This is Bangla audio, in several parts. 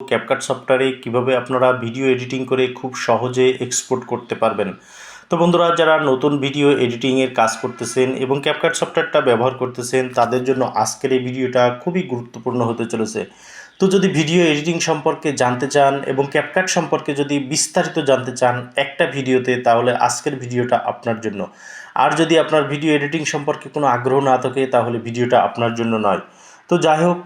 ক্যাপকাট সফটওয়্যারে কীভাবে আপনারা ভিডিও এডিটিং করে খুব সহজে এক্সপোর্ট করতে পারবেন। তো বন্ধুরা, যারা নতুন ভিডিও এডিটিংয়ের কাজ করতেছেন এবং ক্যাপকাট সফটওয়্যারটা ব্যবহার করতেছেন, তাদের জন্য আজকের এই ভিডিওটা খুবই গুরুত্বপূর্ণ হতে চলেছে। তো যদি ভিডিও এডিটিং সম্পর্কে জানতে চান এবং ক্যাপকাট সম্পর্কে যদি বিস্তারিত জানতে চান একটা ভিডিওতে তাহলে আজকের ভিডিওটা আপনার জন্য। আর যদি আপনার ভিডিও এডিটিং সম্পর্কে কোনো আগ্রহ না থাকে, তাহলে ভিডিওটা আপনার জন্য নয়। তো যাই হোক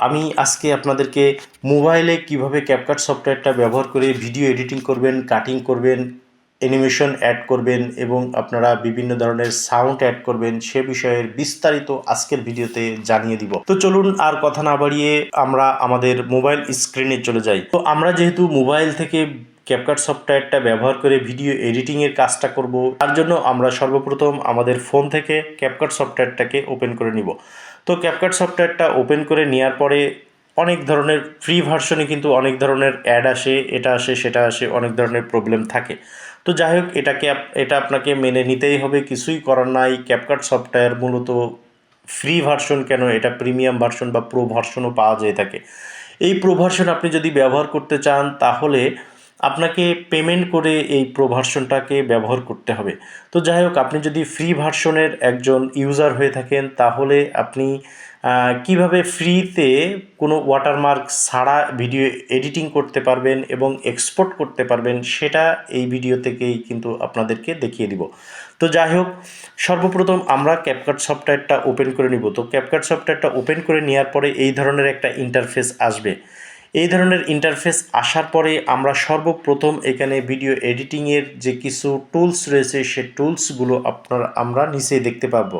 আমি আজকে আপনাদেরকে মোবাইলে কীভাবে ক্যাপকাট সফটওয়্যারটা ব্যবহার করে ভিডিও এডিটিং করবেন কাটিং করবেন অ্যানিমেশন অ্যাড করবেন এবং আপনারা বিভিন্ন ধরনের সাউন্ড অ্যাড করবেন সে বিষয়ের বিস্তারিত আজকের ভিডিওতে জানিয়ে দিব। তো চলুন আর কথা না বাড়িয়ে আমরা আমাদের মোবাইল স্ক্রিনে চলে যাই। তো আমরা যেহেতু মোবাইল থেকে ক্যাপকাট সফটওয়্যারটা ব্যবহার করে ভিডিও এডিটিংয়ের কাজটা করব। তার জন্য আমরা সর্বপ্রথম আমাদের ফোন থেকে ক্যাপকাট সফটওয়্যারটাকে ওপেন করে নিব। তো ক্যাপকাট সফটওয়্যারটা ওপেন করে নেওয়ার পরে অনেক ধরনের ফ্রি ভার্সনে কিন্তু অনেক ধরনের অ্যাড আসে, এটা আসে, সেটা আসে, অনেক ধরনের প্রবলেম থাকে। তো যাই হোক, এটাকে এটা আপনাকে মেনে নিতেই হবে, কিছুই করার নাই। ক্যাপকাট সফটওয়্যার মূলত ফ্রি ভার্সন কেন? এটা প্রিমিয়াম ভার্সন বা প্রো ভার্সনও পাওয়া যেয়ে থাকে। এই প্রো ভার্সন আপনি যদি ব্যবহার করতে চান, তাহলে আপনাকে পেমেন্ট করে এই প্রো ভার্সনটাকে ব্যবহার করতে হবে। তো যাই হোক, আপনি যদি ফ্রি ভার্সনের একজন ইউজার হয়ে থাকেন, তাহলে আপনি কীভাবে ফ্রিতে কোনো ওয়াটারমার্ক ছাড়া ভিডিও এডিটিং করতে পারবেন এবং এক্সপোর্ট করতে পারবেন, সেটা এই ভিডিও থেকেই কিন্তু আপনাদেরকে দেখিয়ে দিব। তো যাই হোক, সর্বপ্রথম আমরা ক্যাপকাট সফটওয়্যারটা ওপেন করে নিব। তো ক্যাপকাট সফটওয়্যারটা ওপেন করে নেওয়ার পরে এই ধরনের একটা ইন্টারফেস আসবে। এই ধরনের ইন্টারফেস আসার পরে আমরা সর্বপ্রথম এখানে ভিডিও এডিটিংয়ের যে কিছু টুলস রয়েছে, সে টুলসগুলো আপনার, আমরা নিচে দেখতে পাবো।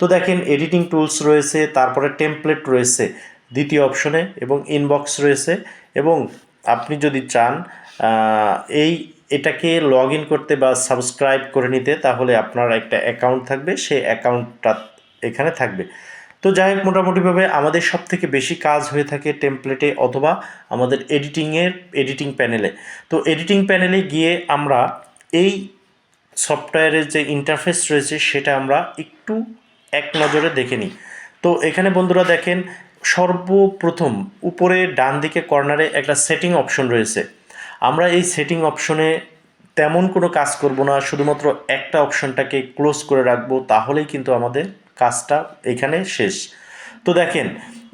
তো দেখেন এডিটিং টুলস রয়েছে, তারপরে টেমপ্লেট রয়েছে, দ্বিতীয় অপশনে এবং ইনবক্স রয়েছে, এবং আপনি যদি চান এই এটাকে লগ ইন করতে বা সাবস্ক্রাইব করে নিতে, তাহলে আপনার একটা অ্যাকাউন্ট থাকবে, সেই অ্যাকাউন্টটা এখানে থাকবে। তো যাই হোক, মোটামুটিভাবে আমাদের সব থেকে বেশি কাজ হয়ে থাকে টেমপ্লেটে অথবা আমাদের এডিটিংয়ের এডিটিং প্যানেলে তো এডিটিং প্যানেলে গিয়ে আমরা এই সফটওয়্যারের যে ইন্টারফেস রয়েছে সেটা আমরা একটু এক নজরে দেখে নিই। তো এখানে বন্ধুরা দেখেন, সর্বপ্রথম উপরে ডান দিকে কর্নারে একটা সেটিং অপশন রয়েছে। আমরা এই সেটিং অপশনে তেমন কোনো কাজ করব না, শুধুমাত্র একটা অপশনটাকে ক্লোজ করে রাখব, তাহলেই কিন্তু আমাদের কাজটা এখানে শেষ। তো দেখেন,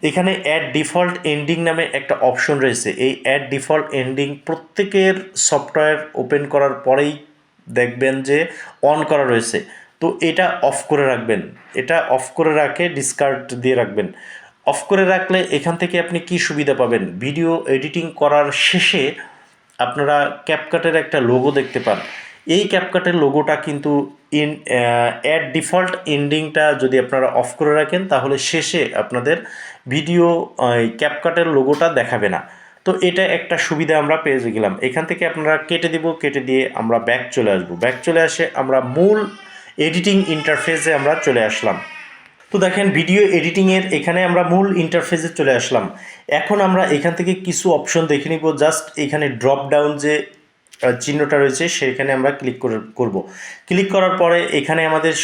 এখানে অ্যাড ডিফল্ট এন্ডিং নামে একটা অপশন রয়েছে। এই অ্যাড ডিফল্ট এন্ডিং প্রত্যেকের সফটওয়্যার ওপেন করার পরেই দেখবেন যে অন করা রয়েছে। তো এটা অফ করে রাখবেন। এটা অফ করে রাখে ডিসকার্ড দিয়ে রাখবেন। অফ করে রাখলে এখান থেকে আপনি কি সুবিধা পাবেন? ভিডিও এডিটিং করার শেষে আপনারা ক্যাপকাটের একটা লোগো দেখতে পান। এই ক্যাপকাটের লোগোটা কিন্তু ইন অ্যাড ডিফল্ট এন্ডিংটা যদি আপনারা অফ করে রাখেন, তাহলে শেষে আপনাদের ভিডিও ক্যাপকাটের লোগোটা দেখাবে না। তো এটা একটা সুবিধা আমরা পেয়ে গেলাম। এখান থেকে আপনারা কেটে দিব, কেটে দিয়ে আমরা ব্যাক চলে আসব। ব্যাক চলে আসে আমরা মূল এডিটিং ইন্টারফেসে আমরা চলে আসলাম। তো দেখেন ভিডিও এডিটিংয়ের এখানে আমরা মূল ইন্টারফেসে চলে আসলাম। এখন আমরা এখান থেকে কিছু অপশন দেখে নিব। জাস্ট এখানে ড্রপ ডাউন যে চিহ্নটা রয়েছে, সেখানে আমরা ক্লিক করে, করব। ক্লিক করার পরে এখানে আমাদের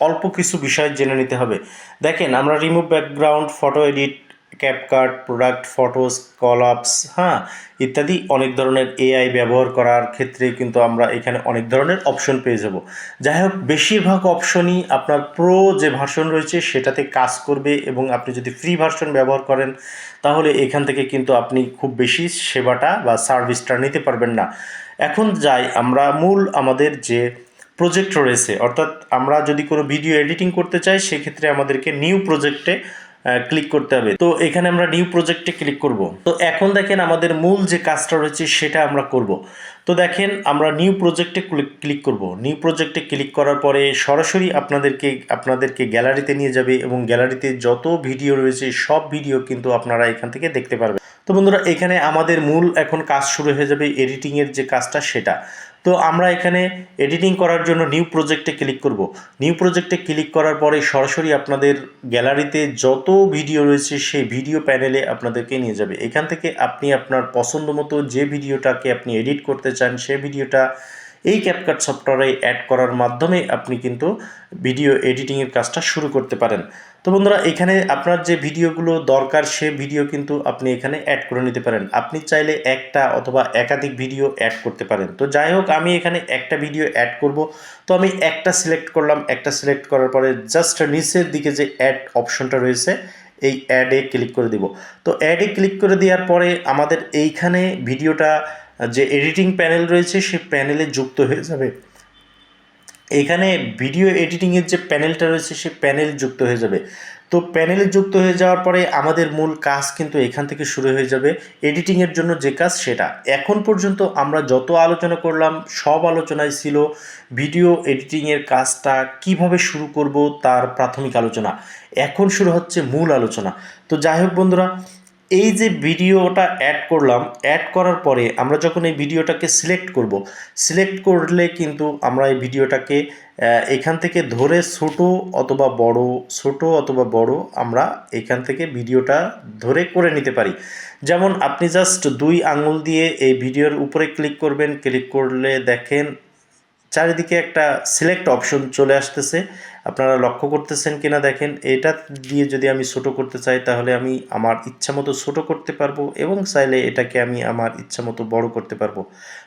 অল্প কিছু বিষয় জেনে নিতে হবে। দেখেন, আমরা remove background photo edit CapCut product photos collapse হ্যাঁ ইত্যাদি অনেক ধরনের এআই ব্যবহার করার ক্ষেত্রে কিন্তু আমরা এখানে অনেক ধরনের অপশন পেয়ে যাব। যাই হোক, বেশিরভাগ অপশনই আপনার প্রো যে ভার্সন রয়েছে, সেটাতে কাজ করবে এবং আপনি যদি ফ্রি ভার্সন ব্যবহার করেন, তাহলে এখান থেকে কিন্তু আপনি খুব বেশি সেবাটা বা সার্ভিসটা নিতে পারবেন না। এখন যাই, আমরা মূল আমাদের যে প্রজেক্ট রয়েছে, অর্থাৎ আমরা যদি কোনো ভিডিও এডিটিং করতে চাই, সেক্ষেত্রে আমাদেরকে নিউ প্রজেক্টে ক্লিক করতে হবে। তো এখানে আমরা নিউ প্রজেক্টে ক্লিক করব। তো এখন দেখেন আমাদের মূল যে কাজটা রয়েছে সেটা আমরা করব। তো দেখেন আমরা নিউ প্রজেক্টে ক্লিক করব। নিউ প্রজেক্টে ক্লিক করার পরে সরাসরি আপনাদেরকে আপনাদেরকে গ্যালারিতে নিয়ে যাবে এবং গ্যালারিতে যত ভিডিও রয়েছে সব ভিডিও কিন্তু আপনারা এখান থেকে দেখতে পারবেন। তো বন্ধুরা, এখানে আমাদের মূল এখন কাজ শুরু হয়ে যাবে এডিটিংয়ের যে কাজটা সেটা। তো আমরা এখানে এডিটিং করার জন্য নিউ প্রজেক্টে ক্লিক করব। নিউ প্রজেক্টে ক্লিক করার পরে সরাসরি আপনাদের গ্যালারিতে যত ভিডিও রয়েছে সেই ভিডিও প্যানেলে আপনাদেরকে নিয়ে যাবে। এখান থেকে আপনি আপনার পছন্দ মতো যে ভিডিওটাকে আপনি এডিট করতে চান সেই ভিডিওটা এই ক্যাপকাট সফটওয়্যারে অ্যাড করার মাধ্যমে আপনি কিন্তু ভিডিও এডিটিংয়ের কাজটা শুরু করতে পারেন। তো বন্ধুরা, এখানে আপনার যে ভিডিওগুলো দরকার, সে ভিডিও কিন্তু আপনি এখানে অ্যাড করে নিতে পারেন। আপনি চাইলে একটা অথবা একাধিক ভিডিও অ্যাড করতে পারেন। তো যাই হোক, আমি এখানে একটা ভিডিও অ্যাড করব। তো আমি একটা সিলেক্ট করলাম। একটা সিলেক্ট করার পরে জাস্ট নিচের দিকে যে অ্যাড অপশনটা রয়েছে, এই অ্যাডে ক্লিক করে দিব। তো অ্যাডে ক্লিক করে দেওয়ার পরে আমাদের এইখানে ভিডিওটা যে এডিটিং প্যানেল রয়েছে, সে প্যানেলে যুক্ত হয়ে যাবে। এখানে ভিডিও এডিটিংয়ের যে প্যানেলটা রয়েছে সে প্যানেল যুক্ত হয়ে যাবে। তো প্যানেলে যুক্ত হয়ে যাওয়ার পরে আমাদের মূল কাজ কিন্তু এখান থেকে শুরু হয়ে যাবে এডিটিংয়ের জন্য যে কাজ সেটা। এখন পর্যন্ত আমরা যত আলোচনা করলাম, সব আলোচনায় ছিল ভিডিও এডিটিংয়ের কাজটা কীভাবে শুরু করব তার প্রাথমিক আলোচনা। এখন শুরু হচ্ছে মূল আলোচনা। তো যাই হোক বন্ধুরা এই যে ভিডিওটা অ্যাড করলাম অ্যাড করার পরে আমরা যখন এই ভিডিওটাকে সিলেক্ট করব সিলেক্ট করলে কিন্তু আমরা এই ভিডিওটাকে এখান থেকে ধরে ছোট অথবা বড়, ছোট অথবা বড় আমরা এখান থেকে ভিডিওটা ধরে করে নিতে পারি। যেমন আপনি জাস্ট দুই আঙুল দিয়ে এই ভিডিওর উপরে ক্লিক করবেন ক্লিক করলে দেখেন চারিদিকে একটা সিলেক্ট অপশন চলে আসতেছে। আপনারা লক্ষ্য করতেছেন কিনা দেখেন, এটা দিয়ে যদি আমি ছোট করতে চাই, তাহলে আমি আমার ইচ্ছা মতো ছোট করতে পারব এবং চাইলে এটাকে আমি আমার ইচ্ছা মতো বড় করতে পারব।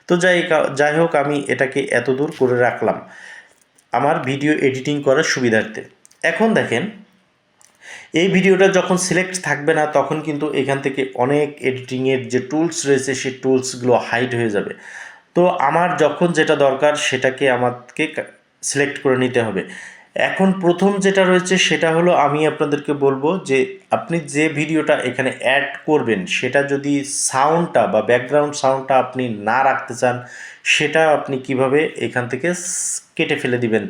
তো যাই যাই হোক, আমি এটাকে এত দূর করে রাখলাম আমার ভিডিও এডিটিং করার সুবিধার্থে। এখন দেখেন, এই ভিডিওটা যখন সিলেক্ট থাকবে না, তখন কিন্তু এখান থেকে অনেক এডিটিংয়ের যে টুলস রয়েছে, সেই টুলসগুলো হাইড হয়ে যাবে। তো আমার যখন যেটা দরকার, সেটাকে আমাকে সিলেক্ট করে নিতে হবে। এখন প্রথম যেটা রয়েছে সেটা হলো আমি আপনাদেরকে বলব যে আপনি যে ভিডিওটা এখানে অ্যাড করবেন, সেটা যদি সাউন্ডটা বা ব্যাকগ্রাউন্ড সাউন্ডটা আপনি না রাখতে চান, সেটা আপনি কীভাবে এখান থেকে কেটে ফেলে দিবেন,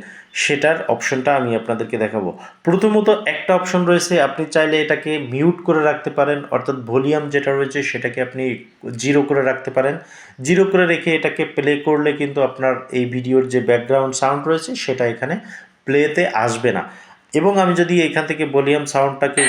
সেটার অপশনটা আমি আপনাদেরকে দেখাবো। প্রথমত একটা অপশন রয়েছে, আপনি চাইলে এটাকে মিউট করে রাখতে পারেন, অর্থাৎ ভলিউম যেটা রয়েছে সেটাকে আপনি জিরো করে রাখতে পারেন। জিরো করে রেখে এটাকে প্লে করলে কিন্তু আপনার এই ভিডিওর যে ব্যাকগ্রাউন্ড সাউন্ড রয়েছে, সেটা এখানে প্লেতে আসবে না। এবং আমি যদি এখান থেকে ভলিউম সাউন্ডটাকে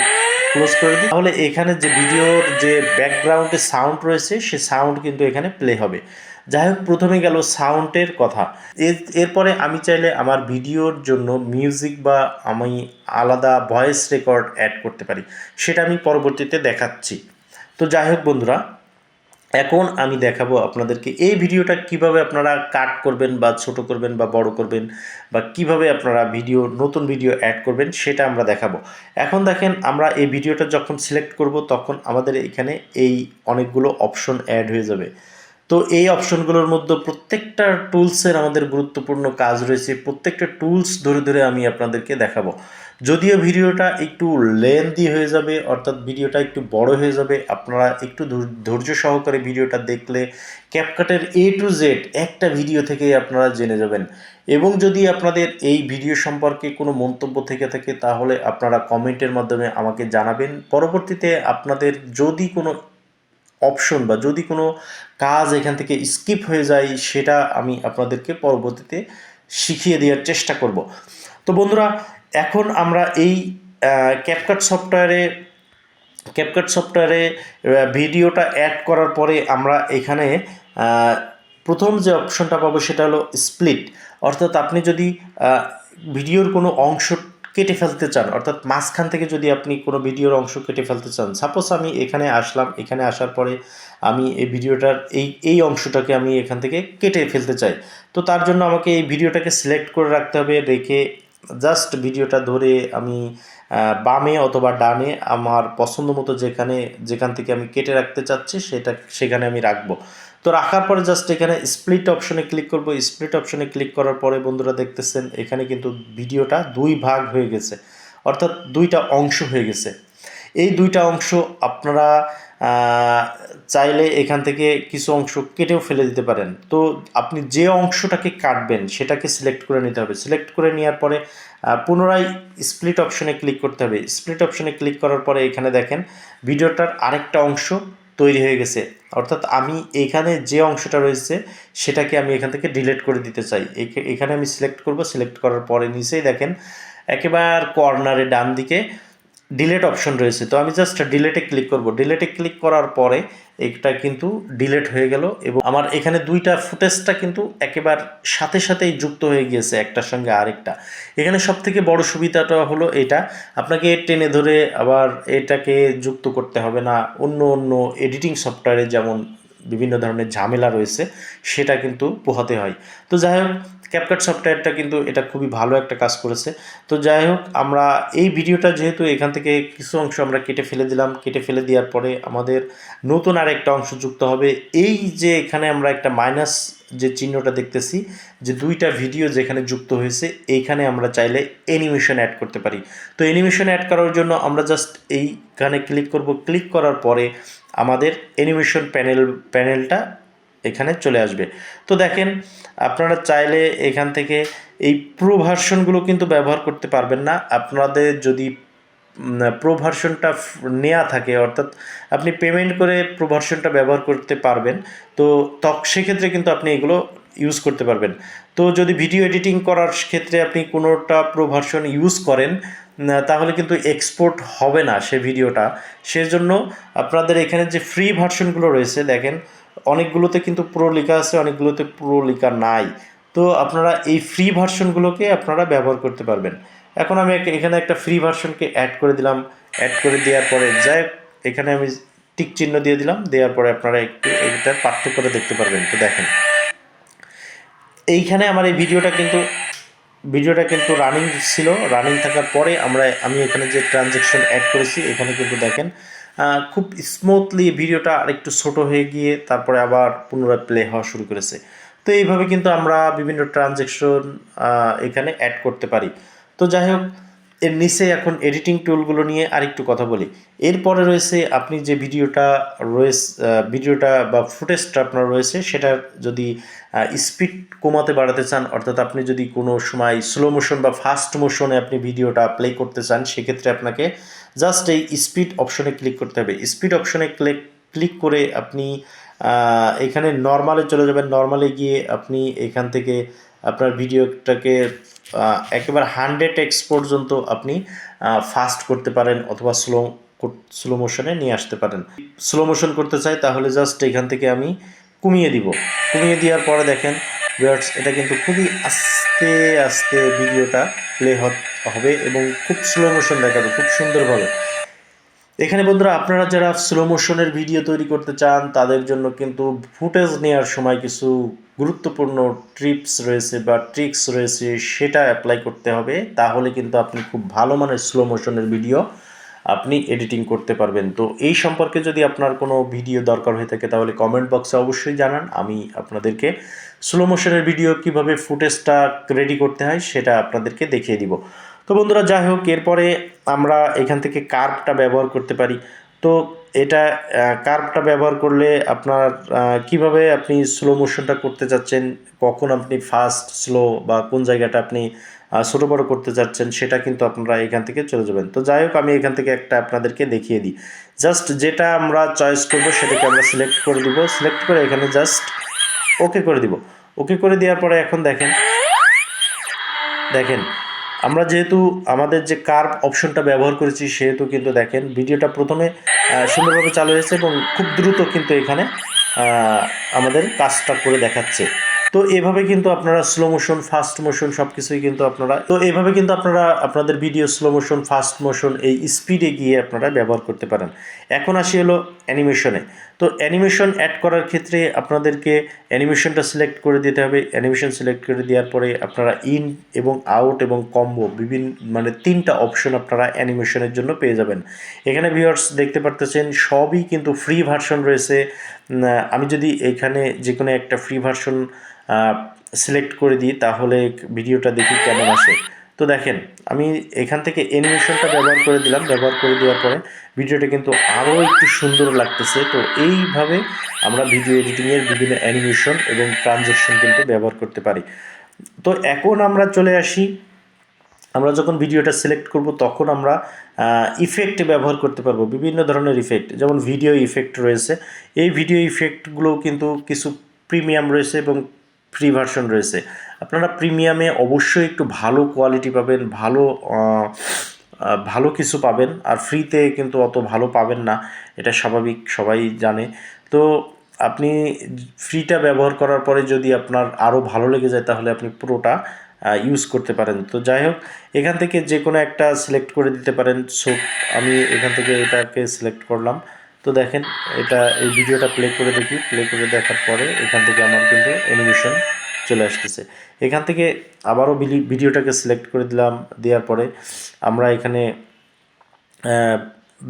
ক্লোজ করে দিই, তাহলে এখানে যে ভিডিওর যে ব্যাকগ্রাউন্ডে সাউন্ড রয়েছে, সে সাউন্ড কিন্তু এখানে প্লে হবে। যাই হোক, প্রথমে গেল সাউন্ডের কথা। এর, এরপরে আমি চাইলে আমার ভিডিওর জন্য মিউজিক বা আমি আলাদা ভয়েস রেকর্ড অ্যাড করতে পারি। সেটা আমি পরবর্তীতে দেখাচ্ছি। তো যাই হোক বন্ধুরা এখন আমি দেখাবো আপনাদেরকে এই ভিডিওটা কীভাবে আপনারা কাট করবেন বা ছোট করবেন বা বড় করবেন বা কীভাবে আপনারা ভিডিও, নতুন ভিডিও অ্যাড করবেন সেটা আমরা দেখাবো। এখন দেখেন আমরা এই ভিডিওটা যখন সিলেক্ট করব তখন আমাদের এখানে এই অনেকগুলো অপশন অ্যাড হয়ে যাবে। তো এই অপশনগুলোর মধ্যে প্রত্যেকটা টুলসের আমাদের গুরুত্বপূর্ণ কাজ রয়েছে। প্রত্যেকটা টুলস ধরে ধরে আমি আপনাদেরকে দেখাবো। যদিও ভিডিওটা একটু লেন্দি হয়ে যাবে, অর্থাৎ ভিডিওটা একটু বড় হয়ে যাবে, আপনারা একটু ধৈর্য সহকারে ভিডিওটা দেখলে ক্যাপকাটের এ টু জেড একটা ভিডিও থেকেই আপনারা জেনে যাবেন। এবং যদি আপনাদের এই ভিডিও সম্পর্কে কোনো মন্তব্য থেকে থাকে, তাহলে আপনারা কমেন্টের মাধ্যমে আমাকে জানাবেন। পরবর্তীতে আপনাদের যদি কোনো অপশন বা যদি কোনো কাজ এখান থেকে স্কিপ হয়ে যায়, সেটা আমি আপনাদেরকে পরবর্তীতে শিখিয়ে দেওয়ার চেষ্টা করব। তো বন্ধুরা এখন আমরা এই ক্যাপকাট সফটওয়্যারে ক্যাপকাট সফটওয়্যারে ভিডিওটা অ্যাড করার পরে আমরা এখানে প্রথম যে অপশনটা পাবো সেটা হলো স্প্লিট অর্থাৎ আপনি যদি ভিডিওর কোনো অংশ কেটে ফেলতে চান, অর্থাৎ মাঝখান থেকে যদি আপনি কোনো ভিডিওর অংশ কেটে ফেলতে চান সাপোজ আমি এখানে আসলাম, এখানে আসার পরে আমি এই ভিডিওটার এই এই অংশটাকে আমি এখান থেকে কেটে ফেলতে চাই। তো তার জন্য আমাকে এই ভিডিওটাকে সিলেক্ট করে রাখতে হবে, রেখে জাস্ট ভিডিওটা ধরে আমি বামে অথবা ডানে আমার পছন্দ মতো যেখানে, যেখান থেকে আমি কেটে রাখতে চাচ্ছি সেটা, সেখানে আমি রাখব। তো রাখার পরে জাস্ট এখানে স্প্লিট অপশনে ক্লিক করব। স্প্লিট অপশনে ক্লিক করার পরে বন্ধুরা দেখতেছেন, এখানে কিন্তু ভিডিওটা দুই ভাগ হয়ে গেছে। অর্থাৎ দুইটা অংশ হয়ে গেছে। এই দুইটা অংশ আপনারা চাইলে এখান থেকে কিছু অংশ কেটেও ফেলে দিতে পারেন। তো আপনি যে অংশটাকে কাটবেন, সেটাকে সিলেক্ট করে নিতে হবে। সিলেক্ট করে নেওয়ার পরে পুনরায় স্প্লিট অপশনে ক্লিক করতে হবে। স্প্লিট অপশনে ক্লিক করার পরে এখানে দেখেন, ভিডিওটার আরেকটা অংশ তৈরি হয়ে গেছে। অর্থাৎ আমি এখানে যে অংশটা রয়েছে, সেটাকে আমি এখান থেকে ডিলিট করে দিতে চাই। এখে- এখানে আমি সিলেক্ট করব। সিলেক্ট করার পরে নিচেই দেখেন, একেবারে কর্নারে ডান দিকে ডিলেট অপশন রয়েছে। তো আমি জাস্ট ডিলেটে ক্লিক করব। ডিলেটে ক্লিক করার পরে এটা কিন্তু ডিলেট হয়ে গেল এবং আমার এখানে দুইটা ফুটেজটা কিন্তু একেবারে সাথে সাথেই যুক্ত হয়ে গিয়েছে, একটার সঙ্গে আরেকটা। এখানে সব থেকে বড় সুবিধাটা হলো এটা। আপনাকে টেনে ধরে আবার এটাকে যুক্ত করতে হবে না। অন্য অন্য এডিটিং সফটওয়্যারে যেমন বিভিন্ন ধরনের ঝামেলা রয়েছে, সেটা কিন্তু পোহাতে হয়। তো যাই হোক ক্যাপকাট সফটওয়্যারটা কিন্তু এটা খুবই ভালো একটা কাজ করেছে। তো যাই হোক, আমরা এই ভিডিওটা যেহেতু এখান থেকে কিছু অংশ আমরা কেটে ফেলে দিলাম, কেটে ফেলে দেওয়ার পরে আমাদের নতুন আর একটা অংশ যুক্ত হবে। এই যে এখানে আমরা একটা মাইনাস যে চিহ্নটা দেখতেছি, যে দুইটা ভিডিও যেখানে যুক্ত হয়েছে, এইখানে আমরা চাইলে অ্যানিমেশন অ্যাড করতে পারি। তো অ্যানিমেশন অ্যাড করার জন্য আমরা জাস্ট এইখানে ক্লিক করব। ক্লিক করার পরে আমাদের অ্যানিমেশন প্যানেল প্যানেলটা এখানে চলে আসবে। তো দেখেন, আপনারা চাইলে এখান থেকে এই প্রো ভার্সনগুলো কিন্তু ব্যবহার করতে পারবেন না। আপনাদের যদি প্রো ভার্সনটা নেওয়া থাকে, অর্থাৎ আপনি পেমেন্ট করে প্রো ভার্সনটা ব্যবহার করতে পারবেন, তো তক, সেক্ষেত্রে কিন্তু আপনি এগুলো ইউজ করতে পারবেন। তো যদি ভিডিও এডিটিং করার ক্ষেত্রে আপনি কোনোটা প্রো ভার্সন ইউজ করেন তাহলে কিন্তু এক্সপোর্ট হবে না সে ভিডিওটা সেজন্য আপনাদের এখানে যে ফ্রি ভার্সনগুলো রয়েছে, দেখেন অনেকগুলোতে কিন্তু প্রো লেখা আছে, অনেকগুলোতে প্রো লেখা নাই। তো আপনারা এই ফ্রি ভার্সনগুলোকে আপনারা ব্যবহার করতে পারবেন। এখন আমি এখানে একটা ফ্রি ভার্সনকে অ্যাড করে দিলাম। অ্যাড করে দেওয়ার পরে যাই এখানে আমি টিক চিহ্ন দিয়ে দিলাম। দেওয়ার পরে আপনারা একটু এটার পার্থক্যটা দেখতে পারবেন। তো দেখেন, এইখানে আমার এই ভিডিওটা কিন্তু ভিডিওটা কিন্তু রানিং ছিল। রানিং থাকার পরে আমরা, আমি এখানে যে ট্রানজ্যাকশন অ্যাড করেছি, এখানে কিন্তু দেখেন খুব স্মুথলি ভিডিওটা আরেকটু ছোট হয়ে গিয়ে তারপরে আবার পুনরায় প্লে হওয়া শুরু করেছে। তো এইভাবে কিন্তু আমরা বিভিন্ন ট্রানজ্যাকশন এখানে অ্যাড করতে পারি। তো যাই হোক এর নিচে এখন এডিটিং টুলগুলো নিয়ে আরেকটু কথা বলি। এরপরে রয়েছে আপনি যে ভিডিওটা রয়েছে ভিডিওটা বা ফুটেজটা আপনার রয়েছে সেটার যদি স্পিড কমাতে বাড়াতে চান, অর্থাৎ আপনি যদি কোনো সময় স্লো মোশন বা ফাস্ট মোশনে আপনি ভিডিওটা প্লে করতে চান, সেক্ষেত্রে আপনাকে জাস্ট এই স্পিড অপশনে ক্লিক করতে হবে। স্পিড অপশনে ক্লিক ক্লিক করে আপনি এখানে নর্মালে চলে যাবেন। নর্মালে গিয়ে আপনি এখান থেকে আপনার ভিডিওটাকে একেবারে হান্ড্রেড এক্স পর্যন্ত আপনি ফাস্ট করতে পারেন অথবা স্লো স্লো মোশনে নিয়ে আসতে পারেন। স্লো মোশন করতে চাই তাহলে জাস্ট এখান থেকে আমি কমিয়ে দিব। কমিয়ে দেওয়ার পরে দেখেন, ভিউয়ার্স, এটা কিন্তু খুবই আস্তে আস্তে ভিডিওটা প্লে হবে এবং খুব স্লো মোশন দেখাবে, খুব সুন্দরভাবে। এখানে বন্ধুরা, আপনারা যারা স্লো মোশনের ভিডিও তৈরি করতে চান, তাদের জন্য কিন্তু ফুটেজ নেওয়ার সময় কিছু গুরুত্বপূর্ণ ট্রিপস রয়েছে বা ট্রিক্স রয়েছে সেটা অ্যাপ্লাই করতে হবে, তাহলে কিন্তু আপনি খুব ভালো মানের স্লো মোশনের ভিডিও আপনি এডিটিং করতে পারবেন। তো এই সম্পর্কে যদি আপনার কোনো ভিডিও দরকার হয়ে থাকে, তাহলে কমেন্ট বক্সে অবশ্যই জানান। আমি আপনাদেরকে স্লো মোশনের ভিডিও কীভাবে ফুটেজটা রেডি করতে হয় সেটা আপনাদেরকে দেখিয়ে দিব। তো বন্ধুরা, যাই হোক, এরপরে আমরা এখান থেকে কার্ভটা ব্যবহার করতে পারি। তো এটা কার্ভটা ব্যবহার করলে আপনার কীভাবে আপনি স্লো মোশনটা করতে চাচ্ছেন কখন আপনি ফাস্ট স্লো বা কোন জায়গাটা আপনি ছোটো বড়ো করতে চাচ্ছেন সেটা কিন্তু আপনারা এখান থেকে চলে যাবেন। তো যাই হোক, আমি এখান থেকে একটা আপনাদেরকে দেখিয়ে দিই। জাস্ট যেটা আমরা চয়েস করব, সেটাকে আমরা সিলেক্ট করে দিব। সিলেক্ট করে এখানে জাস্ট ওকে করে দিব। ওকে করে দেওয়ার পরে এখন দেখেন দেখেন আমরা যেহেতু আমাদের যে কার্ভ অপশনটা ব্যবহার করেছি, সেহেতু কিন্তু দেখেন ভিডিওটা প্রথমে সুন্দরভাবে চালু হয়েছে এবং খুব দ্রুত কিন্তু এখানে আমাদের কাজটা করে দেখাচ্ছে। তো এভাবে কিন্তু আপনারা স্লো মোশন ফাস্ট মোশন সব কিছুই কিন্তু আপনারা, তো এভাবে কিন্তু আপনারা, আপনাদের video slow motion fast motion এই স্পিডে গিয়ে আপনারা ব্যবহার করতে পারেন। এখন আসি হলো অ্যানিমেশনে তো অ্যানিমেশন অ্যাড করার ক্ষেত্রে আপনাদেরকে অ্যানিমেশনটা সিলেক্ট করে দিতে হবে। অ্যানিমেশন সিলেক্ট করে দেওয়ার পরে আপনারা ইন এবং আউট এবং কম্বো বিভিন্ন মানে তিনটা অপশন আপনারা অ্যানিমেশনের জন্য পেয়ে যাবেন। এখানে ভিউয়ার্স দেখতে পারতেছেন, সবই কিন্তু ফ্রি ভার্সন রয়েছে। আমি যদি এখানে যে কোনো একটা ফ্রি ভার্সন সিলেক্ট করে দিই, তাহলে ভিডিওটা দেখি কেমন আসে। তো দেখেন, আমি এখান থেকে অ্যানিমেশনটা ব্যবহার করে দিলাম। ব্যবহার করে দেওয়ার পরে ভিডিওটা কিন্তু আরও একটু সুন্দর লাগতেছে। তো এইভাবে আমরা ভিডিও এডিটিংয়ের বিভিন্ন অ্যানিমেশন এবং ট্রানজেকশন কিন্তু ব্যবহার করতে পারি। তো এখন আমরা চলে আসি। আমরা যখন ভিডিওটা সিলেক্ট করব তখন আমরা ইফেক্ট ব্যবহার করতে পারব, বিভিন্ন ধরনের ইফেক্ট যেমন ভিডিও ইফেক্ট রয়েছে। এই ভিডিও ইফেক্টগুলোও কিন্তু কিছু প্রিমিয়াম রয়েছে এবং ফ্রি ভার্সন রয়েছে। আপনারা প্রিমিয়ামে অবশ্যই একটু ভালো কোয়ালিটি পাবেন, ভালো ভালো কিছু পাবেন। আর ফ্রিতে কিন্তু অত ভালো পাবেন না। এটা স্বাভাবিক, সবাই জানে। তো আপনি ফ্রিটা ব্যবহার করার পরে যদি আপনার আরও ভালো লেগে যায়, তাহলে আপনি পুরোটা ইউজ করতে পারেন। তো যাই হোক, এখান থেকে যে কোনো একটা সিলেক্ট করে দিতে পারেন। সো আমি এখান থেকে এটাকে সিলেক্ট করলাম। তো দেখেন, এটা, এই ভিডিওটা প্লে করে দেখি। প্লে করে দেখার পরে এখান থেকে আমার কিন্তু অ্যানিমেশন চলে আসতেছে। এখান থেকে আবারও ভিডিওটাকে সিলেক্ট করে দিলাম, দেওয়ার পরে আমরা এখানে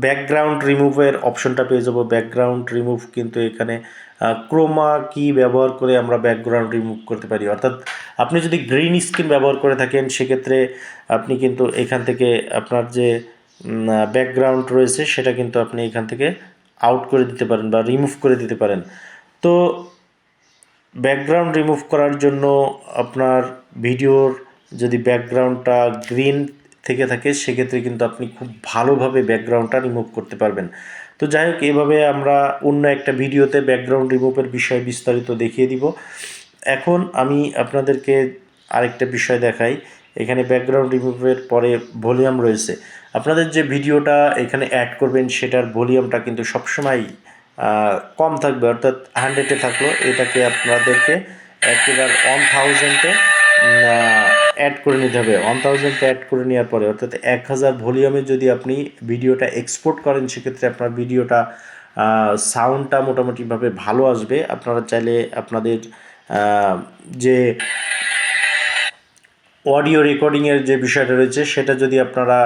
ব্যাকগ্রাউন্ড রিমুভের অপশনটা পেয়ে যাব। ব্যাকগ্রাউন্ড রিমুভ কিন্তু এখানে ক্রোমা কি ব্যবহার করে আমরা ব্যাকগ্রাউন্ড রিমুভ করতে পারি। অর্থাৎ আপনি যদি গ্রিন স্ক্রিন ব্যবহার করে থাকেন, সেক্ষেত্রে আপনি কিন্তু এখান থেকে আপনার যে ব্যাকগ্রাউন্ড রয়েছে, সেটা কিন্তু আপনি এখান থেকে আউট করে দিতে পারেন বা রিমুভ করে দিতে পারেন। তো ব্যাকগ্রাউন্ড রিমুভ করার জন্য আপনার ভিডিওর যদি ব্যাকগ্রাউন্ডটা গ্রিন থেকে থাকে, সেক্ষেত্রে কিন্তু আপনি খুব ভালোভাবে ব্যাকগ্রাউন্ডটা রিমুভ করতে পারবেন। তো যাই হোক, এভাবে আমরা অন্য একটা ভিডিওতে ব্যাকগ্রাউন্ড রিমুভের বিষয়ে বিস্তারিত দেখিয়ে দিব। এখন আমি আপনাদেরকে আরেকটা বিষয় দেখাই। এখানে ব্যাকগ্রাউন্ড রিমুভের পরে ভলিউম রয়েছে। আপনাদের যে ভিডিওটা এখানে অ্যাড করবেন, সেটার ভলিউমটা কিন্তু সবসময় কম থাকবে, অর্থাৎ হান্ড্রেডে থাকল। এটাকে আপনাদেরকে একেবারে ওয়ান থাউজেন্ডে অ্যাড করে নিতে হবে। ওয়ান থাউজেন্ডে অ্যাড করে নেওয়ার পরে, অর্থাৎ এক হাজার ভলিউমে যদি আপনি ভিডিওটা এক্সপোর্ট করেন, সেক্ষেত্রে আপনার ভিডিওটা সাউন্ডটা মোটামুটিভাবে ভালো আসবে। আপনারা চাইলে আপনাদের যে অডিও রেকর্ডিংয়ের যে বিষয়টা রয়েছে, সেটা যদি আপনারা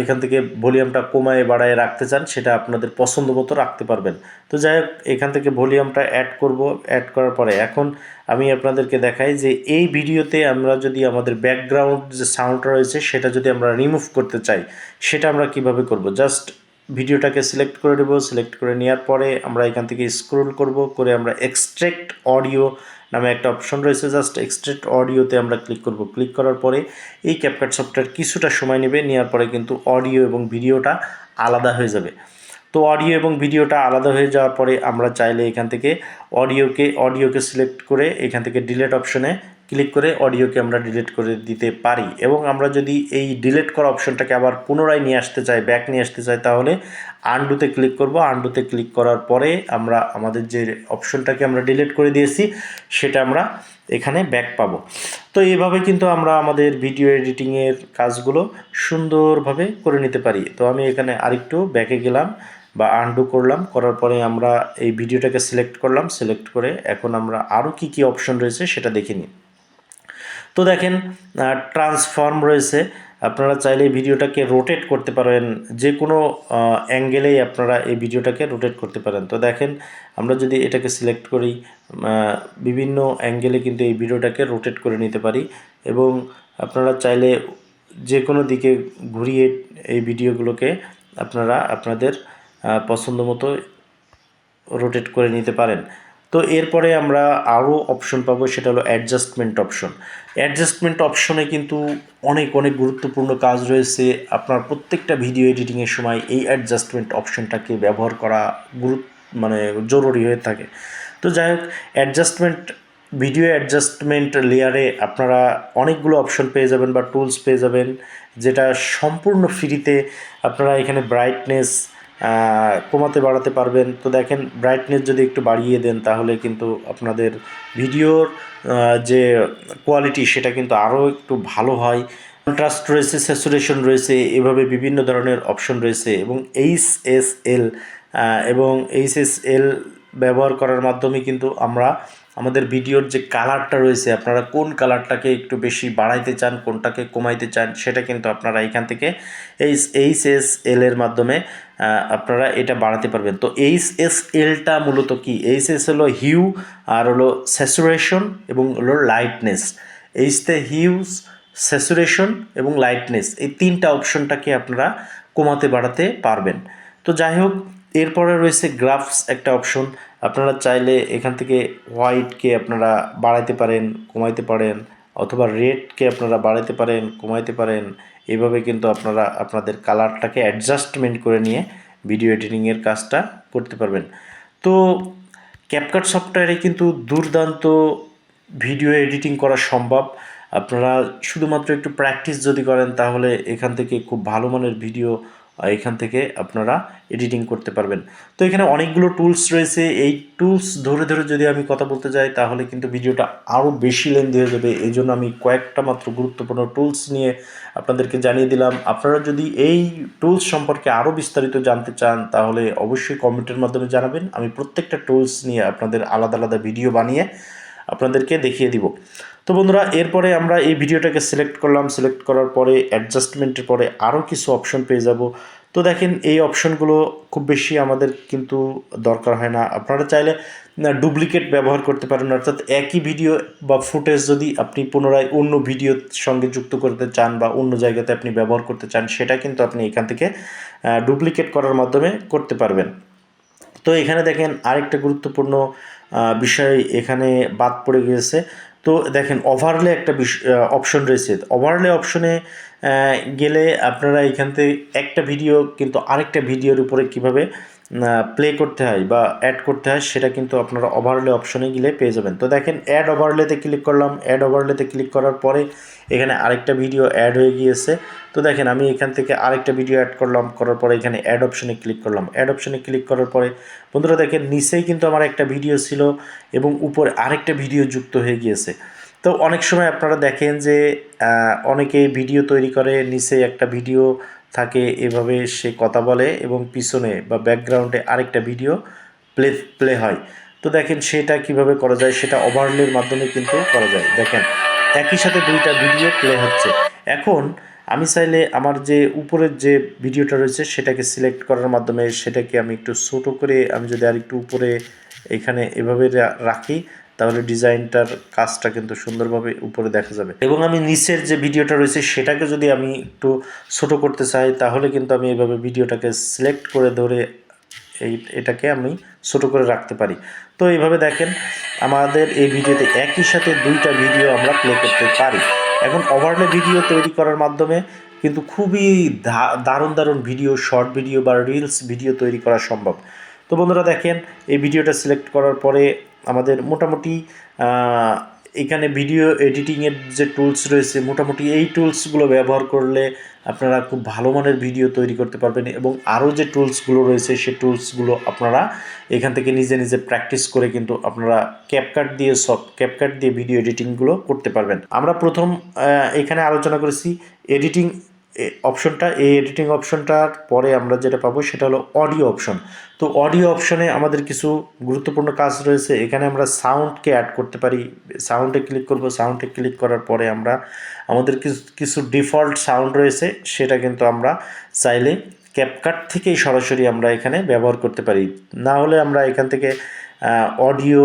এখান থেকে ভলিউমটা কমায়, বাড়ায় রাখতে চান, সেটা আপনাদের পছন্দ মতো রাখতে পারবেন। তো যাই হোক, এখান থেকে ভলিউমটা অ্যাড করব। অ্যাড করার পরে এখন আমি আপনাদেরকে দেখাই যে এই ভিডিওতে আমরা যদি আমাদের ব্যাকগ্রাউন্ড যে সাউন্ডটা রয়েছে, সেটা যদি আমরা রিমুভ করতে চাই, সেটা আমরা কীভাবে করব? জাস্ট ভিডিওটাকে সিলেক্ট করে দেবো সিলেক্ট করে নেওয়ার পরে আমরা এখান থেকে স্ক্রোল করব। করে আমরা এক্সট্রেক্ট অডিও নামে একটা অপশন রয়েছে জাস্ট এক্সট্রেট অডিওতে আমরা ক্লিক করব। ক্লিক করার পরে এই ক্যাপকাট সফটওয়্যার কিছুটা সময় নেবে নেওয়ার পরে কিন্তু অডিও এবং ভিডিওটা আলাদা হয়ে যাবে। তো অডিও এবং ভিডিওটা আলাদা হয়ে যাওয়ার পরে আমরা চাইলে এখান থেকে অডিওকে অডিওকে সিলেক্ট করে এখান থেকে ডিলেট অপশনে ক্লিক করে অডিওকে আমরা ডিলিট করে দিতে পারি এবং আমরা যদি এই ডিলিট করা অপশনটাকে আবার পুনরায় নিয়ে আসতে চাই ব্যাক নিয়ে আসতে চাই, তাহলে আন্ডুতে ক্লিক করব। আন্ডুতে ক্লিক করার পরে আমরা আমাদের যে অপশনটাকে আমরা ডিলিট করে দিয়েছি, সেটা আমরা এখানে ব্যাক পাবো। তো এইভাবে কিন্তু আমরা আমাদের ভিডিও এডিটিংয়ের কাজগুলো সুন্দরভাবে করে নিতে পারি। তো আমি এখানে আরেকটু ব্যাকে গেলাম বা আন্ডু করলাম, করার পরে আমরা এই ভিডিওটাকে সিলেক্ট করলাম। সিলেক্ট করে এখন আমরা আরও কী কী অপশন রয়েছে সেটা দেখে নিই। তো দেখেন ট্রান্সফর্ম রয়েছে। আপনারা চাইলে এই ভিডিওটাকে রোটেট করতে পারেন। যে কোনো অ্যাঙ্গেলেই আপনারা এই ভিডিওটাকে রোটেট করতে পারেন। তো দেখেন, আমরা যদি এটাকে সিলেক্ট করি বিভিন্ন অ্যাঙ্গেলে কিন্তু এই ভিডিওটাকে রোটেট করে নিতে পারি এবং আপনারা চাইলে যে কোনো দিকে ঘুরিয়ে এই ভিডিওগুলোকে আপনারা আপনাদের পছন্দ মতো রোটেট করে নিতে পারেন। তো এরপরে আমরা আরও অপশন পাবো, সেটা হলো অ্যাডজাস্টমেন্ট অপশন অ্যাডজাস্টমেন্ট অপশনে কিন্তু অনেক অনেক গুরুত্বপূর্ণ কাজ রয়েছে। আপনার প্রত্যেকটা ভিডিও এডিটিংয়ের সময় এই অ্যাডজাস্টমেন্ট অপশনটাকে ব্যবহার করা গুরুত্ব মানে জরুরি হয়ে থাকে। তো যাই হোক অ্যাডজাস্টমেন্ট ভিডিও অ্যাডজাস্টমেন্ট লেয়ারে আপনারা অনেকগুলো অপশন পেয়ে যাবেন বা টুলস পেয়ে যাবেন, যেটা সম্পূর্ণ ফ্রিতে আপনারা এখানে ব্রাইটনেস কমাতে বাড়াতে পারবেন। তো দেখেন ব্রাইটনেস যদি একটু বাড়িয়ে দেন, তাহলে কিন্তু আপনাদের ভিডিওর যে কোয়ালিটি সেটা কিন্তু আরও একটু ভালো হয়। কন্ট্রাস্ট রয়েছে স্যাচুরেশন রয়েছে, এভাবে বিভিন্ন ধরনের অপশন রয়েছে এবং এইচ এস এল এবং এইচ এস এল ব্যবহার করার মাধ্যমে কিন্তু আমরা আমাদের ভিডিওর যে কালারটা রয়েছে, আপনারা কোন কালারটাকে একটু বেশি বাড়াইতে চান, কোনটাকে কমাইতে চান, সেটা কিন্তু আপনারা এখান থেকে এই এইচ এস এল এর মাধ্যমে আপনারা এটা বাড়াতে পারবেন। তো এইচ এস এলটা মূলত কি? এইচ এস হলো হিউ আর হলো স্যাচুরেশন এবং হলো লাইটনেস। এইচতে হিউজ স্যাচুরেশন এবং লাইটনেস, এই তিনটা অপশনটাকে আপনারা কমাতে বাড়াতে পারবেন। তো যাই হোক এরপরে রয়েছে গ্রাফস একটা অপশন। আপনারা চাইলে এখান থেকে হোয়াইটকে আপনারা বাড়াইতে পারেন, কমাইতে পারেন, অথবা রেডকে আপনারা বাড়াইতে পারেন, কমাইতে পারেন। এভাবে কিন্তু আপনারা আপনাদের কালারটাকে অ্যাডজাস্টমেন্ট করে নিয়ে ভিডিও এডিটিংয়ের কাজটা করতে পারবেন। তো ক্যাপকাট সফটওয়্যারে কিন্তু দুর্দান্ত ভিডিও এডিটিং করা সম্ভব। আপনারা শুধুমাত্র একটু প্র্যাকটিস যদি করেন, তাহলে এখান থেকে খুব ভালো মানের ভিডিও এখান থেকে আপনারা এডিটিং করতে পারবেন। তো এখানে অনেকগুলো টুলস রয়েছে। এই টুলস ধরে ধরে যদি আমি কথা বলতে যাই, তাহলে কিন্তু ভিডিওটা আরও বেশি লেন্দি হয়ে যাবে। এই জন্য আমি কয়েকটা মাত্র গুরুত্বপূর্ণ টুলস নিয়ে আপনাদেরকে জানিয়ে দিলাম। আপনারা যদি এই টুলস সম্পর্কে আরও বিস্তারিত জানতে চান, তাহলে অবশ্যই কমেন্টের মাধ্যমে জানাবেন। আমি প্রত্যেকটা টুলস নিয়ে আপনাদের আলাদা আলাদা ভিডিও বানিয়ে আপনাদেরকে দেখিয়ে দিব। তো বন্ধুরা, এরপরে আমরা এই ভিডিওটাকে সিলেক্ট করলাম। সিলেক্ট করার পরে অ্যাডজাস্টমেন্টের পরে আরও কিছু অপশন পেয়ে যাব। তো দেখেন, এই অপশনগুলো খুব বেশি আমাদের কিন্তু দরকার হয় না। আপনারা চাইলে ডুপ্লিকেট ব্যবহার করতে পারেন। অর্থাৎ একই ভিডিও বা ফুটেজ যদি আপনি পুনরায় অন্য ভিডিওর সঙ্গে যুক্ত করতে চান বা অন্য জায়গাতে আপনি ব্যবহার করতে চান, সেটা কিন্তু আপনি এখান থেকে ডুপ্লিকেট করার মাধ্যমে করতে পারবেন। তো এখানে দেখেন, আরেকটা গুরুত্বপূর্ণ বিষয় এখানে বাদ পড়ে গিয়েছে। তো দেখেন ওভারলে একটা অপশন রয়েছে। ওভারলে অপশনে গেলে আপনারা এখান থেকে একটা ভিডিও কিন্তু আরেকটা ভিডিওর উপরে কীভাবে প্লে করতে হয় বা অ্যাড করতে হয় সেটা কিন্তু আপনারা ওভারলে অপশনে গেলে পেয়ে যাবেন। তো দেখেন অ্যাড ওভারলেতে ক্লিক করলাম। অ্যাড ওভারলেতে ক্লিক করার পরে এখানে আরেকটা ভিডিও অ্যাড হয়ে গিয়েছে। তো দেখেন, আমি এখান থেকে আরেকটা ভিডিও অ্যাড করলাম, করার পরে এখানে অ্যাড অপশনে ক্লিক করলাম। অ্যাড অপশনে ক্লিক করার পরে, বন্ধুরা দেখেন, নিচেই কিন্তু আমার একটা ভিডিও ছিল এবং উপরে আরেকটা ভিডিও যুক্ত হয়ে গিয়েছে। তো অনেক সময় আপনারা দেখেন যে অনেকে ভিডিও তৈরি করে, নিচে একটা ভিডিও থাকে, এভাবে সে কথা বলে এবং পিছনে বা ব্যাকগ্রাউন্ডে আরেকটা ভিডিও প্লে প্লে হয়। তো দেখেন, সেটা কীভাবে করা যায়, সেটা ওভারলের মাধ্যমে কিন্তু করা যায়। দেখেন একই সাথে দুইটা ভিডিও প্লে হচ্ছে। এখন আমি চাইলে আমার যে উপরের যে ভিডিওটা রয়েছে, সেটাকে সিলেক্ট করার মাধ্যমে সেটাকে আমি একটু ছোটো করে আমি যদি আর একটু উপরে এখানে এভাবে রাখি, তাহলে ডিজাইনটার কাজটা কিন্তু সুন্দরভাবে উপরে দেখা যাবে। এবং আমি নিচের যে ভিডিওটা রয়েছে, সেটাকে যদি আমি একটু ছোট করতে চাই, তাহলে কিন্তু আমি এভাবে ভিডিওটাকে সিলেক্ট করে ধরে এই, এটাকে আমি ছোটো করে রাখতে পারি। তো এইভাবে দেখেন, আমাদের এই ভিডিওতে একই সাথে দুইটা ভিডিও আমরা প্লে করতে পারি। এখন ওভারলে ভিডিও তৈরি করার মাধ্যমে কিন্তু খুবই দারুণ দারুণ ভিডিও শর্ট ভিডিও বা রিলস ভিডিও তৈরি করা সম্ভব। তো বন্ধুরা দেখেন, এই ভিডিওটা সিলেক্ট করার পরে আমাদের মোটামুটি এখানে ভিডিও এডিটিংয়ের যে টুলস রয়েছে, মোটামুটি এই টুলসগুলো ব্যবহার করলে আপনারা খুব ভালো মানের ভিডিও তৈরি করতে পারবেন এবং আরও যে টুলসগুলো রয়েছে, সে টুলসগুলো আপনারা এখান থেকে নিজে নিজে প্র্যাকটিস করে কিন্তু আপনারা ক্যাপকাট দিয়ে সব ক্যাপকাট দিয়ে ভিডিও এডিটিংগুলো করতে পারবেন। আমরা প্রথম এখানে আলোচনা করেছি এডিটিং অপশনটা এই এডিটিং অপশনটার পরে আমরা যেটা পাবো সেটা হলো অডিও অপশন তো অডিও অপশনে আমাদের কিছু গুরুত্বপূর্ণ কাজ রয়েছে। এখানে আমরা সাউন্ডকে অ্যাড করতে পারি। সাউন্ডে ক্লিক করব। সাউন্ডে ক্লিক করার পরে আমরা আমাদের কিছু কিছু ডিফল্ট সাউন্ড রয়েছে, সেটা কিন্তু আমরা চাইলে ক্যাপকাট থেকেই সরাসরি আমরা এখানে ব্যবহার করতে পারি। না হলে আমরা এখান থেকে অডিও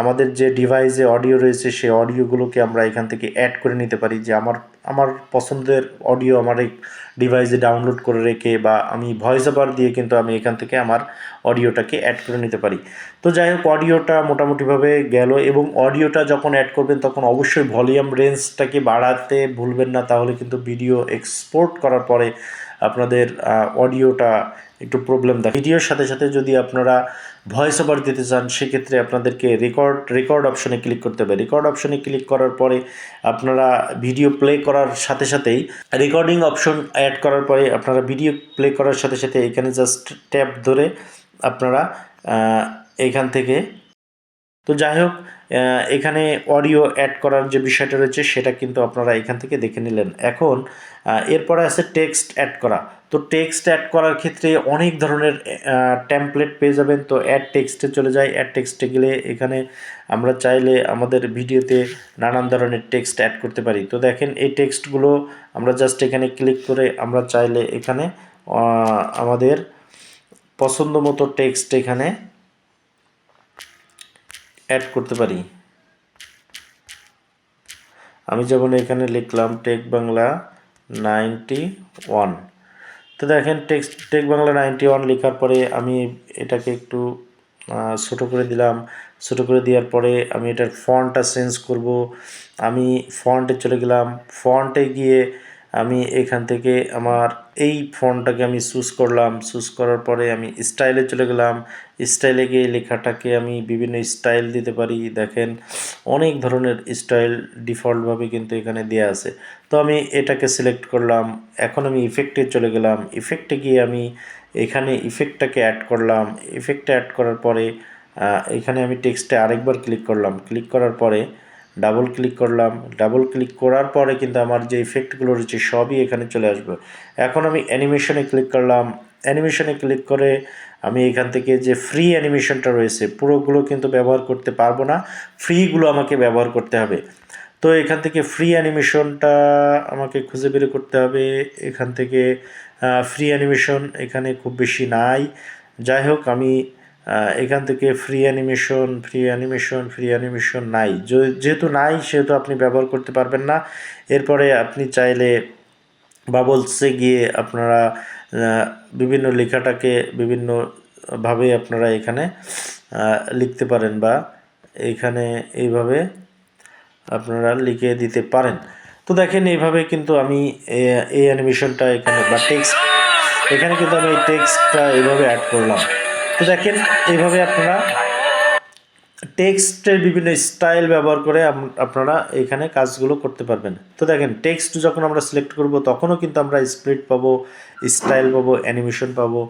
আমাদের যে ডিভাইসে অডিও রয়েছে সেই অডিওগুলোকে আমরা এখান থেকে অ্যাড করে নিতে পারি, যে আমার আমার পছন্দের অডিও আমার এই ডিভাইসে ডাউনলোড করে রেখে বা আমি ভয়েস ওভার দিয়ে কিন্তু আমি এখান থেকে আমার অডিওটাকে অ্যাড করে নিতে পারি। তো যাই হোক অডিওটা মোটামুটিভাবে গেল এবং অডিওটা যখন অ্যাড করবেন তখন অবশ্যই ভলিউম রেঞ্জটাকে বাড়াতে ভুলবেন না। তাহলে কিন্তু ভিডিও এক্সপোর্ট করার পরে আপনাদের অডিওটা একটু প্রবলেম দেয় ভিডিওর সাথে সাথে যদি আপনারা ভয়েস ওভার দিতে চান, সেক্ষেত্রে আপনাদেরকে রেকর্ড রেকর্ড অপশনে ক্লিক করতে হবে। রেকর্ড অপশনে ক্লিক করার পরে আপনারা ভিডিও প্লে করার সাথে সাথেই রেকর্ডিং অপশন অ্যাড করার পরে আপনারা ভিডিও প্লে করার সাথে সাথে এখানে জাস্ট ট্যাপ ধরে আপনারা এখান থেকে তো যাই হোক এখানে অডিও অ্যাড করার যে বিষয়টা রয়েছে, সেটা কিন্তু আপনারা এখান থেকে দেখে নিলেন। এখন এরপরে আছে টেক্সট অ্যাড করা। তো টেক্সট অ্যাড করার ক্ষেত্রে অনেক ধরনের টেমপ্লেট পেয়ে যাবেন। তো অ্যাড টেক্সটে চলে যায় অ্যাড টেক্সটে গেলে এখানে আমরা চাইলে আমাদের ভিডিওতে নানান ধরনের টেক্সট অ্যাড করতে পারি। তো দেখেন, এই টেক্সটগুলো আমরা জাস্ট এখানে ক্লিক করে আমরা চাইলে এখানে আমাদের পছন্দ মতো টেক্সট এখানে করতে পারি? আমি যেমন এখানে লিখলাম টেক বাংলা নাইনটি ওয়ান তো দেখেন text tech Bangla ninety one লেখার পরে আমি এটাকে একটু ছোটো করে দিলাম। ছোটো করে দেওয়ার পরে আমি এটার ফন্টটা চেঞ্জ করব। আমি ফন্টে চলে গেলাম। ফন্টে গিয়ে আমি এখান থেকে আমার এই ফন্টটাকে আমি চুজ করলাম। চুজ করার পরে আমি স্টাইলে চলে গেলাম। স্টাইলে গিয়ে লেখাটাকে আমি বিভিন্ন স্টাইল দিতে পারি। দেখেন, অনেক ধরনের স্টাইল ডিফল্টভাবে কিন্তু এখানে দেওয়া আছে। তো আমি এটাকে সিলেক্ট করলাম। এখন আমি ইফেক্টে চলে গেলাম। ইফেক্টে গিয়ে আমি এখানে ইফেক্টটাকে অ্যাড করলাম। ইফেক্টটা অ্যাড করার পরে এখানে আমি টেক্সটে আরেকবার ক্লিক করলাম। ক্লিক করার পরে ডাবল ক্লিক করলাম। ডাবল ক্লিক করার পরে কিন্তু আমার যে ইফেক্টগুলো রয়েছে সবই এখানে চলে আসবে। এখন আমি অ্যানিমেশনে ক্লিক করলাম। অ্যানিমেশনে ক্লিক করে আমি এখান থেকে যে ফ্রি অ্যানিমেশনটা রয়েছে, পুরোগুলো কিন্তু ব্যবহার করতে পারব না। ফ্রিগুলো আমাকে ব্যবহার করতে হবে। তো এখান থেকে ফ্রি অ্যানিমেশনটা আমাকে খুঁজে বের করতে হবে। এখান থেকে ফ্রি অ্যানিমেশন এখানে খুব বেশি নাই। যাই হোক, আমি এখান থেকে free animation free animation free animation নাই। যেহেতু নাই, সেহেতু আপনি ব্যবহার করতে পারবেন না। এরপরে আপনি চাইলে বাবলসে গিয়ে আপনারা বিভিন্ন লেখাটাকে বিভিন্নভাবে আপনারা এখানে লিখতে পারেন বা এখানে এইভাবে আপনারা লিখে দিতে পারেন। তো দেখেন এইভাবে কিন্তু আমি এই অ্যানিমেশনটা এখানে বা টেক্সট এখানে কিন্তু আমি এই টেক্সটটা এইভাবে অ্যাড করলাম। তো দেখেন, এইভাবে আপনারা টেক্সটের বিভিন্ন স্টাইল ব্যবহার করে আপনারা এখানে কাজগুলো করতে পারবেন। তো দেখেন, টেক্সট যখন আমরা সিলেক্ট করব, তখনও কিন্তু আমরা স্প্রিট পাবো, স্টাইল পাবো, অ্যানিমেশন পাবো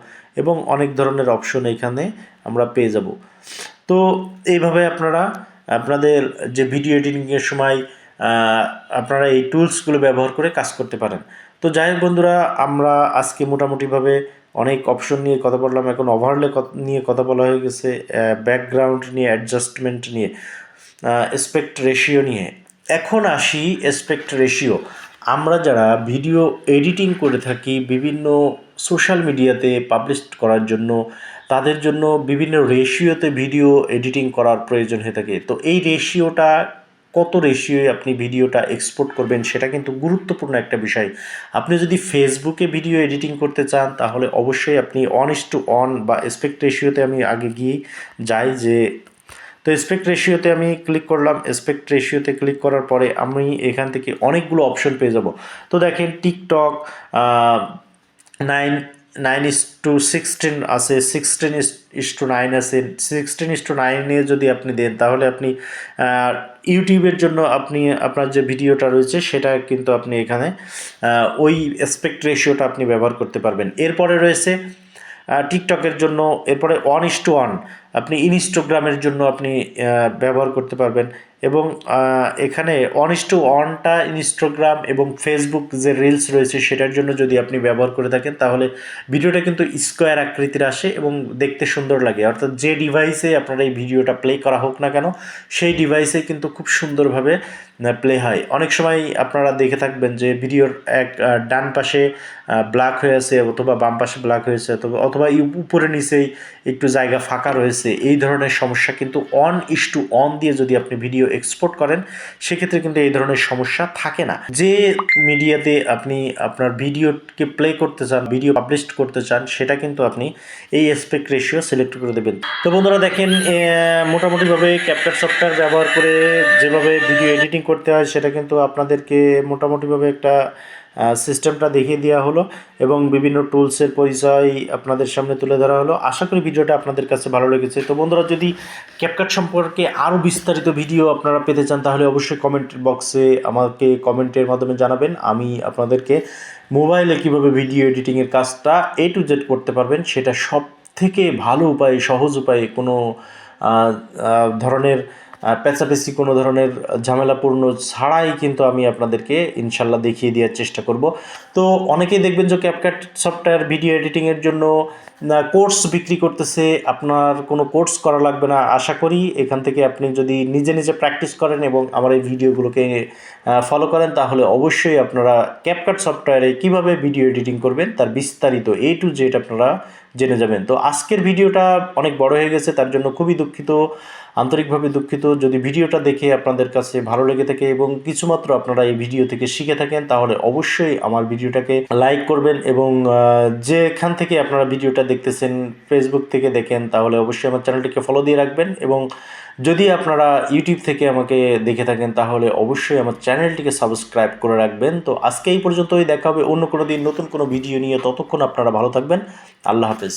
এবং অনেক ধরনের অপশন এখানে আমরা পেয়ে যাব। তো এইভাবে আপনারা, আপনাদের যে ভিডিও এডিটিংয়ের সময় আপনারা এই টুলসগুলো ব্যবহার করে কাজ করতে পারেন। তো যাই বন্ধুরা, আমরা আজকে মোটামুটিভাবে অনেক অপশন নিয়ে কথা বললাম, এখন ওভারলে নিয়ে কথা বলা হয়ে গেছে ব্যাকগ্রাউন্ড নিয়ে অ্যাডজাস্টমেন্ট নিয়ে এসপেক্ট রেশিও নিয়ে। এখন আসি এসপেক্ট রেশিও আমরা যারা ভিডিও এডিটিং করে থাকি, বিভিন্ন সোশ্যাল মিডিয়াতে পাবলিশ করার জন্য, তাদের জন্য বিভিন্ন রেশিওতে ভিডিও এডিটিং করার প্রয়োজন হয়ে থাকে। তো এই রেশিওটা কত রেশিওয়ে আপনি ভিডিওটা এক্সপোর্ট করবেন, সেটা কিন্তু গুরুত্বপূর্ণ একটা বিষয়। আপনি যদি ফেসবুকে ভিডিও এডিটিং করতে চান, তাহলে অবশ্যই আপনি অন ইস টু অন বা এসপেক্ট রেশিওতে আমি আগে গিয়ে যাই যে, তো এসপেক্ট রেশিওতে আমি ক্লিক করলাম। এসপেক্ট রেশিওতে ক্লিক করার পরে আমি এখান থেকে অনেকগুলো অপশন পেয়ে যাব। তো দেখেন TikTok nine nine is to sixteen আছে, সিক্সটিন ইস টু নাইন আছে। সিক্সটিন ইস টু নাইনে যদি আপনি দেন, তাহলে আপনি ইউটিউবের জন্য আপনি, আপনার যে ভিডিওটা রয়েছে, সেটা কিন্তু আপনি এখানে ওই এসপেক্ট রেশিওটা আপনি ব্যবহার করতে পারবেন। এরপরে রয়েছে টিকটকের জন্য, এরপরে ওয়ান ইস টু ওয়ান আপনি ইনস্টাগ্রামের জন্য আপনি ব্যবহার করতে পারবেন। এবং এখানে অন ইস টু ওয়ানটা ইনস্টাগ্রাম এবং ফেসবুক যে রিলস রয়েছে সেটার জন্য যদি আপনি ব্যবহার করে থাকেন, তাহলে ভিডিওটা কিন্তু স্কোয়ার আকৃতির আসে এবং দেখতে সুন্দর লাগে। অর্থাৎ যে ডিভাইসে আপনার এই ভিডিওটা প্লে করা হোক না কেন, সেই ডিভাইসে কিন্তু খুব সুন্দরভাবে প্লে হয় অনেক সময় আপনারা দেখে থাকবেন যে ভিডিওর এক ডান পাশে ব্ল্যাক হয়ে আছে অথবা বাম পাশে ব্ল্যাক হয়েছে অথবা অথবা উপরে নিচেই একটু জায়গা ফাঁকা রয়েছে, এই ধরনের সমস্যা কিন্তু অন ইস টু অন দিয়ে যদি আপনি ভিডিও এক্সপোর্ট করেন, সেক্ষেত্রে কিন্তু এই ধরনের সমস্যা থাকে না। যে মিডিয়াতে আপনি আপনার ভিডিওকে প্লে করতে চান ভিডিও পাবলিশ করতে চান, সেটা কিন্তু আপনি এই এসপেক্ট রেশিও সিলেক্ট করে দেবেন। তো বন্ধুরা দেখেন মোটামুটিভাবে ক্যাপচার সফটওয়্যার ব্যবহার করে যেভাবে ভিডিও এডিটিং করতে হয় সেটা কিন্তু আপনাদেরকে মোটামুটিভাবে একটা সিস্টেমটা দেখিয়ে দেওয়া হলো এবং বিভিন্ন টুলসের পরিচয় আপনাদের সামনে তুলে ধরা হলো। আশা করি ভিডিওটা আপনাদের কাছে ভালো লেগেছে। তো বন্ধুরা, যদি ক্যাপকাট সম্পর্কে আরও বিস্তারিত ভিডিও আপনারা পেতে চান, তাহলে অবশ্যই কমেন্ট বক্সে আমাকে কমেন্টের মাধ্যমে জানাবেন। আমি আপনাদেরকে মোবাইলে কীভাবে ভিডিও এডিটিংয়ের কাজটা এ টু জেড করতে পারবেন, সেটা সব থেকে ভালো উপায়ে, সহজ উপায়ে কোনো ধরনের পেঁচাপেচি কোনো ধরনের ঝামেলাপূর্ণ ছাড়াই কিন্তু আমি আপনাদেরকে ইনশাল্লাহ দেখিয়ে দেওয়ার চেষ্টা করব। তো অনেকেই দেখবেন যে ক্যাপকাট সফটওয়্যার ভিডিও এডিটিংয়ের জন্য কোর্স বিক্রি করতেছে, আপনার কোনো কোর্স করা লাগবে না। আশা করি এখান থেকে আপনি যদি নিজে নিজে প্র্যাকটিস করেন এবং আমার এই ভিডিওগুলোকে ফলো করেন, তাহলে অবশ্যই আপনারা ক্যাপকাট সফটওয়্যারে কীভাবে ভিডিও এডিটিং করবেন, তার বিস্তারিত এ টু জেড আপনারা জেনে যাবেন। তো আজকের ভিডিওটা অনেক বড় হয়ে গেছে, তার জন্য খুবই দুঃখিত। আন্তরিকভাবে দুঃখিত। যদি ভিডিওটা দেখে আপনাদের কাছে ভালো লেগে থাকে এবং কিছুমাত্র আপনারা এই ভিডিও থেকে শিখে থাকেন, তাহলে অবশ্যই আমার ভিডিওটাকে লাইক করবেন এবং যেখান থেকে আপনারা ভিডিওটা দেখতেছেন ফেসবুক থেকে দেখেন, তাহলে অবশ্যই আমার চ্যানেলটিকে ফলো দিয়ে রাখবেন এবং যদি আপনারা ইউটিউব থেকে আমাকে দেখে থাকেন, তাহলে অবশ্যই আমার চ্যানেলটিকে সাবস্ক্রাইব করে রাখবেন। তো আজকে এই পর্যন্তই, দেখা হবে অন্য কোনো দিন নতুন কোনো ভিডিও নিয়ে। ততক্ষণ আপনারা ভালো থাকবেন। আল্লাহ হাফিজ।